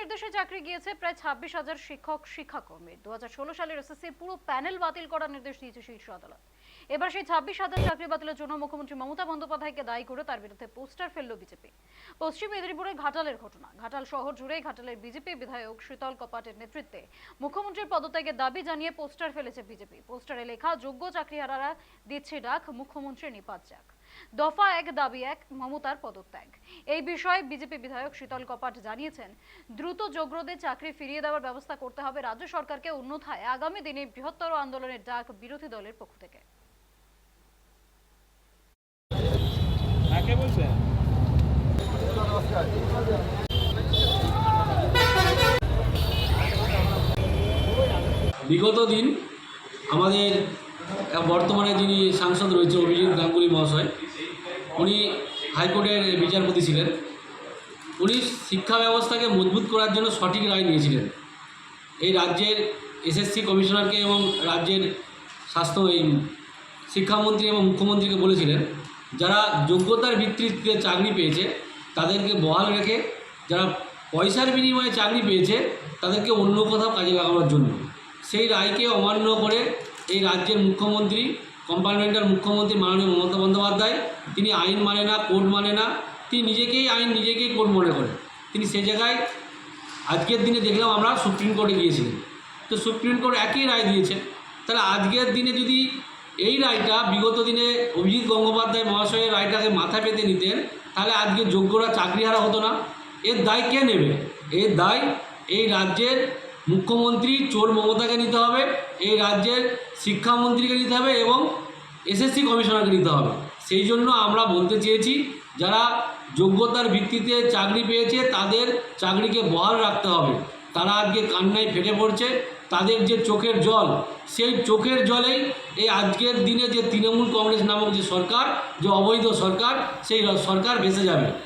নির্দেশে চাকরি গিয়েছে প্রায় ছাব্বিশ হাজার শিক্ষক শিক্ষাকর্মীর দু হাজার ষোলো সালের এসএসসির পুরো প্যানেল বাতিল করার নির্দেশ দিয়েছে শীর্ষ আদালত। এবার সেই ছাব্বিশ হাজার চাকরি বাতিলের জন্য মুখ্যমন্ত্রী মমতা বন্দ্যোপাধ্যায়কে দায়ী করে তার বিরুদ্ধে পোস্টার ফেলল বিজেপি। পশ্চিম মেদিনীপুরে ঘাটালের ঘটনা। ঘাটাল শহর জুড়ে ঘাটালের বিজেপি বিধায়ক শীতল কপাটের নেতৃত্বে মুখ্যমন্ত্রীর পদত্যাগের দাবি জানিয়ে পোস্টার ফেলেছে বিজেপি। পোস্টারে লেখা, যোগ্য চাকরিহারারা দিচ্ছে ডাক, মুখ্যমন্ত্রী নিপাত যাক। দফা এক দাবি এক মমতার পদত্যাগ। এই বিষয়ে বিজেপি বিধায়ক শীতল কপাট জানিয়েছেন দ্রুত যোগ্যদের চাকরি ফিরিয়ে দেওয়ার ব্যবস্থা করতে হবে রাজ্য সরকারকে অন্যথায় আগামী দিনে বৃহত্তর আন্দোলনের ডাক বিরোধী দলের পক্ষ থেকে। বিগত দিন আমাদের বর্তমানে যিনি সাংসদ রয়েছে অভিজিৎ গাঙ্গুলি মহাশয়, উনি হাইকোর্টের বিচারপতি ছিলেন। উনি শিক্ষা ব্যবস্থাকে মজবুত করার জন্য সঠিক রায় নিয়েছিলেন। এই রাজ্যের এসএসসি কমিশনারকে এবং রাজ্যের স্বাস্থ্য, এই শিক্ষামন্ত্রী এবং মুখ্যমন্ত্রীকে বলেছিলেন, যারা যোগ্যতার ভিত্তিতে চাকরি পেয়েছে, তাদেরকে বহাল রেখে, যারা পয়সার বিনিময়ে চাকরি পেয়েছে, তাদেরকে অন্য কোথাও কাজে লাগানোর জন্য। সেই রায়কে অমান্য করে এই রাজ্যের মুখ্যমন্ত্রী কম্পার্টমেন্টাল মুখ্যমন্ত্রী মাননীয় মমতা বন্দ্যোপাধ্যায়, তিনি আইন মানে না কোর্ট মানে না, তিনি নিজেকেই আইন নিজেকেই কোর্ট মনে করেন। তিনি সে জায়গায় আজকের দিনে দেখলাম আমরা সুপ্রিম কোর্টে গিয়েছিলেন। তো সুপ্রিম কোর্ট একই রায় দিয়েছে। তাহলে আজকের দিনে যদি এই রায়টা, বিগত দিনে অভিজিৎ গঙ্গোপাধ্যায় মহাশয়ের রায়টাকে মাথা পেতে নিতেন, তাহলে আজকে যোগ্যরা চাকরিহারা হতো না। এর দায় কে নেবে? এর দায় এই রাজ্যের মুখ্যমন্ত্রী চোর মমতাকে নিতে হবে, এই রাজ্যের শিক্ষামন্ত্রীকে নিতে হবে এবং এসএসসি কমিশনারকে নিতে হবে। সেই জন্য আমরা বলতে চেয়েছি, যারা যোগ্যতার ভিত্তিতে চাকরি পেয়েছে, তাদের চাকরিকে বহাল রাখতে হবে। তারা আজকে কান্নায় ফেটে পড়ছে, তাদের যে চোখের জল, সেই চোখের জলেই এই আজকের দিনে যে তৃণমূল কংগ্রেস নামক যে সরকার, যে অবৈধ সরকার, সেই সরকার ভেসে যাবে।